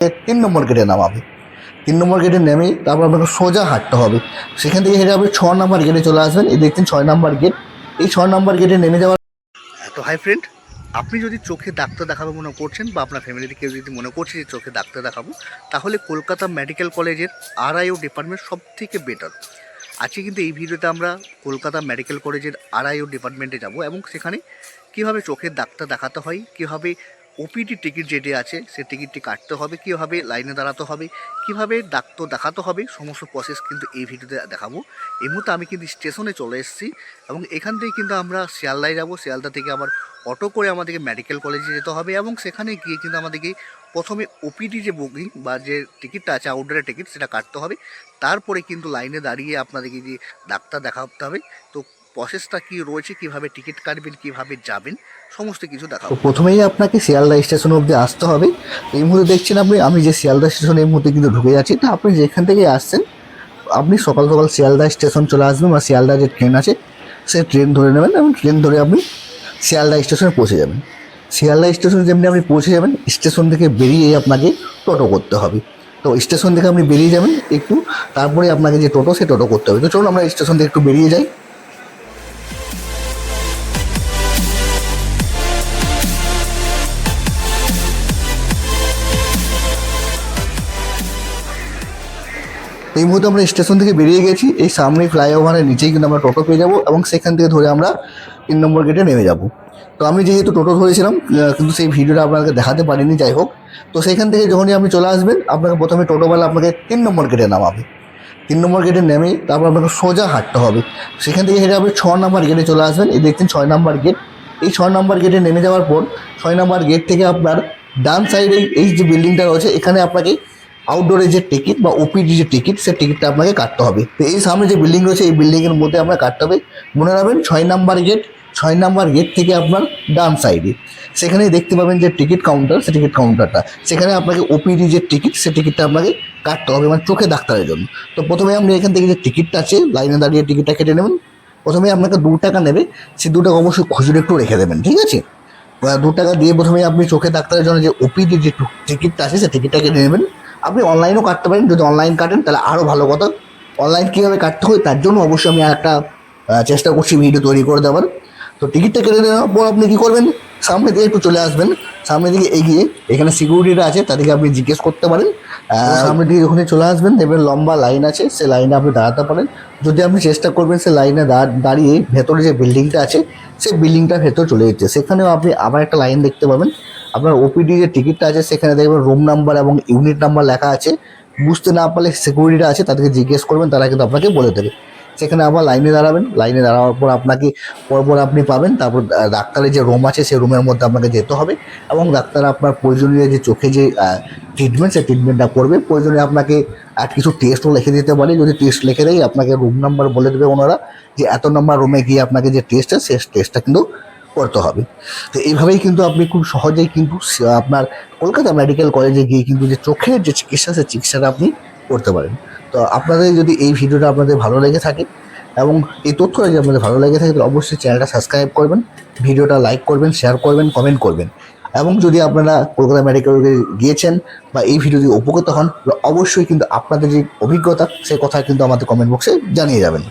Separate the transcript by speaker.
Speaker 1: তিন নম্বর গেটে নামাবে। তিন নম্বর গেটে নেমে তারপর আপনাকে সোজা হাঁটতে হবে। সেখান থেকে হেঁটে আপনি ছ নম্বর গেটে চলে আসবেন। এই দেখছেন ছয় নম্বর গেট এই ছ নম্বর গেটে নেমে যাওয়ার
Speaker 2: তো হাই ফ্রেন্ড আপনি যদি চোখে ডাক্তার দেখাবো মনে করছেন বা আপনার ফ্যামিলিতে কেউ যদি মনে করছে যে চোখে ডাক্তার দেখাবো, তাহলে কলকাতা মেডিকেল কলেজের আরআইও ডিপার্টমেন্ট সব থেকে বেটার আজকে কিন্তু এই ভিডিওতে আমরা কলকাতা মেডিকেল কলেজের আরআইও ডিপার্টমেন্টে যাব এবং সেখানে কীভাবে চোখের ডাক্তার দেখাতে হয়, কীভাবে ওপিডি টিকিট যেটি আছে, সে টিকিটটি কাটতে হবে, কীভাবে লাইনে দাঁড়াতে হবে, কীভাবে ডাক্তার দেখাতে হবে, সমস্ত প্রসেস কিন্তু এই ভিডিওতে দেখাবো। এই মুহূর্তে আমি কিন্তু স্টেশনে চলে এসেছি এবং এখান থেকে কিন্তু আমরা শিয়ালদায় যাব। শিয়ালদা থেকে আবার অটো করে আমাদেরকে মেডিকেল কলেজে যেতে হবে এবং সেখানে গিয়ে কিন্তু আমাদেরকে প্রথমে ওপিডি যে বুকিং বা যে টিকিটটা আছে আউটডোরের টিকিট সেটা কাটতে হবে। তারপরে কিন্তু লাইনে দাঁড়িয়ে আপনাদেরকে যে ডাক্তার দেখাতে হবে। তো প্রসেসটা কি রয়েছে, কীভাবে টিকিট কাটবেন, কীভাবে যাবেন, সমস্ত কিছু
Speaker 1: তো
Speaker 2: দেখাবো
Speaker 1: প্রথমেই আপনাকে শিয়ালদা স্টেশন অবধি আসতে হবে। এই মুহূর্তে দেখছেন আপনি, আমি যে শিয়ালদা স্টেশনে এই মুহূর্তে কিন্তু ঢুকে যাচ্ছি। তা আপনি যেখান থেকে আসছেন, আপনি সকাল সকাল শিয়ালদা স্টেশন চলে আসবেন বা শিয়ালদা যে ট্রেন আছে, সে ট্রেন ধরে নেবেন এবং ট্রেন ধরে আপনি শিয়ালদা স্টেশনে পৌঁছে যাবেন। শিয়ালদা স্টেশনে যেমনি আপনি পৌঁছে যাবেন, স্টেশন থেকে বেরিয়ে আপনাকে টোটো করতে হবে। তো স্টেশন থেকে আপনি বেরিয়ে যাবেন একটু, তারপরে আপনাকে যে টোটো, সে টোটো করতে হবে। তো চলুন আমরা স্টেশন থেকে একটু বেরিয়ে যাই। এই মুহূর্তে আমরা স্টেশন থেকে বেরিয়ে গেছি। এই সামনে ফ্লাইওভারের নিচেই কিন্তু আমরা টোটো পেয়ে যাব এবং সেখান থেকে ধরে আমরা তিন নম্বর গেটে নেমে যাব। তো আমি যেহেতু টোটো ধরেছিলাম কিন্তু সেই ভিডিওটা আপনাকে দেখাতে পারিনি, যাই হোক। তো সেখান থেকে যখনই আপনি চলে আসবেন, আপনাকে প্রথমে টোটোওয়ালা আপনাকে তিন নম্বর গেটে নামাবে। তিন নম্বর গেটে নেমে তারপর আপনাকে সোজা হাঁটতে হবে। সেখান থেকে হেঁটে আপনি ছ নম্বর গেটে চলে আসবেন। এই দেখছেন ছয় নম্বর গেট এই ছয় নম্বর গেটে নেমে যাওয়ার পর, ছয় নম্বর গেট থেকে আপনার ডান সাইডে এই যে বিল্ডিংটা রয়েছে, এখানে আপনাকে আউটডোরে যে টিকিট বা ওপিডি যে টিকিট সেই টিকিটটা আপনাকে কাটতে হবে। তো এই সামনে যে বিল্ডিং রয়েছে, এই বিল্ডিংয়ের মধ্যে আপনার কাটতে হবে। মনে রাখবেন, ছয় নাম্বার গেট ছয় নাম্বার গেট থেকে আপনার ডান সাইডে। সেখানে দেখতে পাবেন যে টিকিট কাউন্টার, সে টিকিট কাউন্টারটা। সেখানে আপনাকে ওপিডি যে টিকিট, সে টিকিটটা আপনাকে কাটতে হবে মানে চোখে ডাক্তারের জন্য। তো প্রথমে আপনি এখান থেকে যে টিকিটটা আছে, লাইনে দাঁড়িয়ে টিকিটটা কেটে নেবেন। প্রথমে আপনাকে দু টাকা নেবে, সে দু টাকা অবশ্যই খুচরো একটু রেখে দেবেন, ঠিক আছে? দু টাকা দিয়ে প্রথমে আপনি চোখে ডাক্তারের জন্য যে ওপিডি যে টিকিটটা আছে সেই টিকিটটা কেটে নেবেন। আপনি অনলাইনও কাটতে পারেন, যদি অনলাইন কাটেন তাহলে আরও ভালো কথা। অনলাইন কীভাবে কাটতে হয়, তার জন্য অবশ্যই আমি একটা চেষ্টা করছি ভিডিও তৈরি করে দেওয়ার। তো টিকিটটা কেটে দেওয়ার পর আপনি কী করবেন? সামনে দিকে একটু চলে আসবেন। সামনে দিকে এগিয়ে এখানে সিকিউরিটিটা আছে তাদেরকে আপনি জিজ্ঞেস করতে পারেন। সামনের দিকে যখনই চলে আসবেন দেখবেন লম্বা লাইন আছে সে লাইনে আপনি দাঁড়াতে পারেন। যদি আপনি চেষ্টা করবেন সে লাইনে দাঁড়িয়ে ভেতরে যে বিল্ডিংটা আছে সেই বিল্ডিংটার ভেতর চলে যেতে। সেখানেও আপনি আবার একটা লাইন দেখতে পাবেন। আপনার ওপিডি যে টিকিটটা আছে সেখানে দেখবেন রুম নাম্বার এবং ইউনিট নাম্বার লেখা আছে। বুঝতে না পারলে সিকিউরিটিটা আছে তাদেরকে জিজ্ঞেস করবেন তারা কিন্তু আপনাকে বলে দেবে। সেখানে আবার লাইনে দাঁড়াবেন। লাইনে দাঁড়ানোর পর আপনাকে পরপর আপনি পাবেন। তারপর ডাক্তারের যে রুম আছে, সেই রুমের মধ্যে আপনাকে যেতে হবে এবং ডাক্তার আপনার প্রয়োজনীয় যে চোখে যে ট্রিটমেন্ট সেই ট্রিটমেন্টটা করবে। প্রয়োজনে আপনাকে আর কিছু টেস্টও লিখে দিতে পারে। যদি টেস্ট লিখে দেয়, আপনাকে রুম নাম্বার বলে দেবে ওনারা যে, এত নম্বর রুমে গিয়ে আপনাকে যে টেস্ট আছে সেই টেস্টটা কিন্তু করতে হবে। তো এইভাবেই কিন্তু আপনি খুব সহজেই কিন্তু আপনার কলকাতা মেডিকেল কলেজে গিয়ে কিন্তু যে চোখের যে চিকিৎসা সে চিকিৎসাটা আপনি করতে পারেন। তো আপনাদের যদি এই ভিডিওটা আপনাদের ভালো লেগে থাকে এবং এই তথ্য যদি আপনাদের ভালো লেগে থাকে, তাহলে অবশ্যই চ্যানেলটা সাবস্ক্রাইব করবেন, ভিডিওটা লাইক করবেন, শেয়ার করবেন, কমেন্ট করবেন। এবং যদি আপনারা কলকাতা মেডিকেলে গিয়েছেন বা এই ভিডিও যদি উপকৃত হন অবশ্যই কিন্তু আপনাদের যে অভিজ্ঞতা, সে কথা কিন্তু আমাদের কমেন্ট বক্সে জানিয়ে যাবেন।